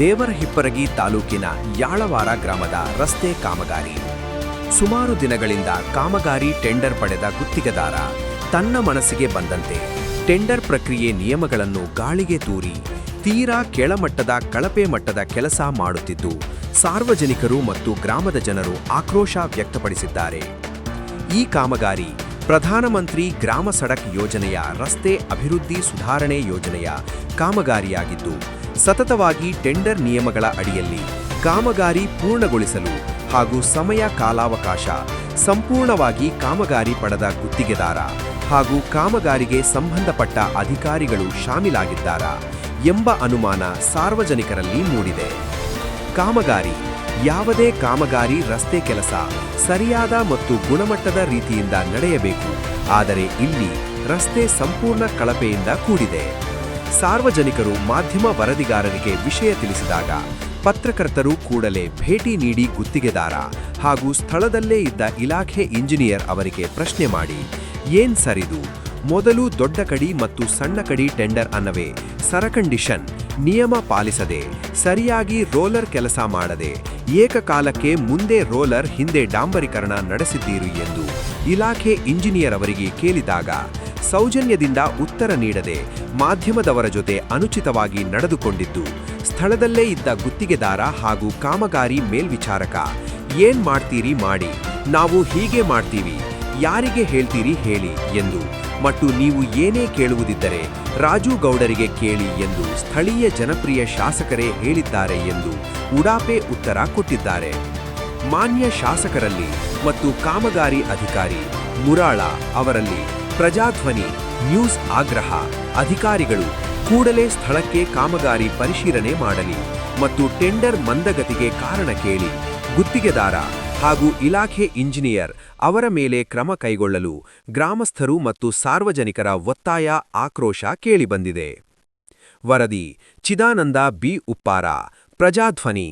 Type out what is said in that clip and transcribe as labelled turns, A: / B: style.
A: ದೇವರಹಿಪ್ಪರಗಿ ತಾಲೂಕಿನ ಯಾಳವಾರ ಗ್ರಾಮದ ರಸ್ತೆ ಕಾಮಗಾರಿ. ಸುಮಾರು ದಿನಗಳಿಂದ ಕಾಮಗಾರಿ ಟೆಂಡರ್ ಪಡೆದ ಗುತ್ತಿಗೆದಾರ ತನ್ನ ಮನಸ್ಸಿಗೆ ಬಂದಂತೆ ಟೆಂಡರ್ ಪ್ರಕ್ರಿಯೆ ನಿಯಮಗಳನ್ನು ಗಾಳಿಗೆ ತೂರಿ ತೀರಾ ಕೆಳಮಟ್ಟದ ಕಳಪೆ ಮಟ್ಟದ ಕೆಲಸ ಮಾಡುತ್ತಿದ್ದು, ಸಾರ್ವಜನಿಕರು ಮತ್ತು ಗ್ರಾಮದ ಜನರು ಆಕ್ರೋಶ ವ್ಯಕ್ತಪಡಿಸಿದ್ದಾರೆ. ಈ ಕಾಮಗಾರಿ ಪ್ರಧಾನಮಂತ್ರಿ ಗ್ರಾಮ ಸಡಕ್ ಯೋಜನೆಯ ರಸ್ತೆ ಅಭಿವೃದ್ಧಿ ಸುಧಾರಣೆ ಯೋಜನೆಯ ಕಾಮಗಾರಿಯಾಗಿದ್ದು ಸತತವಾಗಿ ಟೆಂಡರ್ ನಿಯಮಗಳ ಅಡಿಯಲ್ಲಿ ಕಾಮಗಾರಿ ಪೂರ್ಣಗೊಳಿಸಲು ಹಾಗೂ ಸಮಯ ಕಾಲಾವಕಾಶ ಸಂಪೂರ್ಣವಾಗಿ ಕಾಮಗಾರಿ ಪಡೆದ ಗುತ್ತಿಗೆದಾರ ಹಾಗೂ ಕಾಮಗಾರಿಗೆ ಸಂಬಂಧಪಟ್ಟ ಅಧಿಕಾರಿಗಳು ಶಾಮೀಲಾಗಿದ್ದಾರಾ ಎಂಬ ಅನುಮಾನ ಸಾರ್ವಜನಿಕರಲ್ಲಿ ಮೂಡಿದೆ. ಕಾಮಗಾರಿ, ಯಾವುದೇ ಕಾಮಗಾರಿ ರಸ್ತೆ ಕೆಲಸ ಸರಿಯಾದ ಮತ್ತು ಗುಣಮಟ್ಟದ ರೀತಿಯಿಂದ ನಡೆಯಬೇಕು, ಆದರೆ ಇಲ್ಲಿ ರಸ್ತೆ ಸಂಪೂರ್ಣ ಕಳಪೆಯಿಂದ ಕೂಡಿದೆ. ಸಾರ್ವಜನಿಕರು ಮಾಧ್ಯಮ ವರದಿಗಾರರಿಗೆ ವಿಷಯ ತಿಳಿಸಿದಾಗ ಪತ್ರಕರ್ತರು ಕೂಡಲೇ ಭೇಟಿ ನೀಡಿ ಗುತ್ತಿಗೆದಾರ ಹಾಗೂ ಸ್ಥಳದಲ್ಲೇ ಇದ್ದ ಇಲಾಖೆ ಇಂಜಿನಿಯರ್ ಅವರಿಗೆ ಪ್ರಶ್ನೆ ಮಾಡಿ, ಏನ್ ಸರಿದು ಮೊದಲು ದೊಡ್ಡ ಕಡಿ ಮತ್ತು ಸಣ್ಣ ಕಡಿ ಟೆಂಡರ್ ಅನ್ನವೇ? ಸರಕಂಡಿಷನ್ ನಿಯಮ ಪಾಲಿಸದೆ, ಸರಿಯಾಗಿ ರೋಲರ್ ಕೆಲಸ ಮಾಡದೆ, ಏಕಕಾಲಕ್ಕೆ ಮುಂದೆ ರೋಲರ್ ಹಿಂದೆ ಡಾಂಬರೀಕರಣ ನಡೆಸಿದ್ದೀರಿ ಎಂದು ಇಲಾಖೆ ಇಂಜಿನಿಯರ್ ಅವರಿಗೆ ಕೇಳಿದಾಗ ಸೌಜನ್ಯದಿಂದ ಉತ್ತರ ನೀಡದೆ ಮಾಧ್ಯಮದವರ ಜೊತೆ ಅನುಚಿತವಾಗಿ ನಡೆದುಕೊಂಡಿದ್ದು, ಸ್ಥಳದಲ್ಲೇ ಇದ್ದ ಗುತ್ತಿಗೆದಾರ ಹಾಗೂ ಕಾಮಗಾರಿ ಮೇಲ್ವಿಚಾರಕ, ಏನ್ ಮಾಡ್ತೀರಿ ಮಾಡಿ, ನಾವು ಹೀಗೆ ಮಾಡ್ತೀವಿ, ಯಾರಿಗೆ ಹೇಳ್ತೀರಿ ಹೇಳಿ ಎಂದು. ಮತ್ತು ನೀವು ಏನೇ ಕೇಳುವುದಿದ್ದರೆ, ರಾಜು ಗೌಡರಿಗೆ ಕೇಳಿ ಎಂದು ಸ್ಥಳೀಯ ಜನಪ್ರಿಯ ಶಾಸಕರೇ ಹೇಳಿದ್ದಾರೆ ಎಂದು ಉಡಾಪೆ ಉತ್ತರ ಕೊಟ್ಟಿದ್ದಾರೆ. ಮಾನ್ಯ ಶಾಸಕರಲ್ಲಿ ಮತ್ತು ಕಾಮಗಾರಿ ಅಧಿಕಾರಿ ಮುರಾಳ ಅವರಲ್ಲಿ ಪ್ರಜಾಧ್ವನಿ, ನ್ಯೂಸ್ ಆಗ್ರಹ, ಅಧಿಕಾರಿಗಳು ಕೂಡಲೇ ಸ್ಥಳಕ್ಕೆ ಕಾಮಗಾರಿ ಪರಿಶೀಲನೆ ಮಾಡಲಿ ಮತ್ತು ಟೆಂಡರ್ ಮಂದಗತಿಗೆ ಕಾರಣ ಕೇಳಿ, ಗುತ್ತಿಗೆದಾರ ಹಾಗೂ ಇಲಾಖೆ ಇಂಜಿನಿಯರ್ ಅವರ ಮೇಲೆ ಕ್ರಮ ಕೈಗೊಳ್ಳಲು ಗ್ರಾಮಸ್ಥರು ಮತ್ತು ಸಾರ್ವಜನಿಕರ ಒತ್ತಾಯ, ಆಕ್ರೋಶ ಕೇಳಿಬಂದಿದೆ. ವರದಿ, ಚಿದಾನಂದ ಬಿ ಉಪ್ಪಾರ, ಪ್ರಜಾಧ್ವನಿ.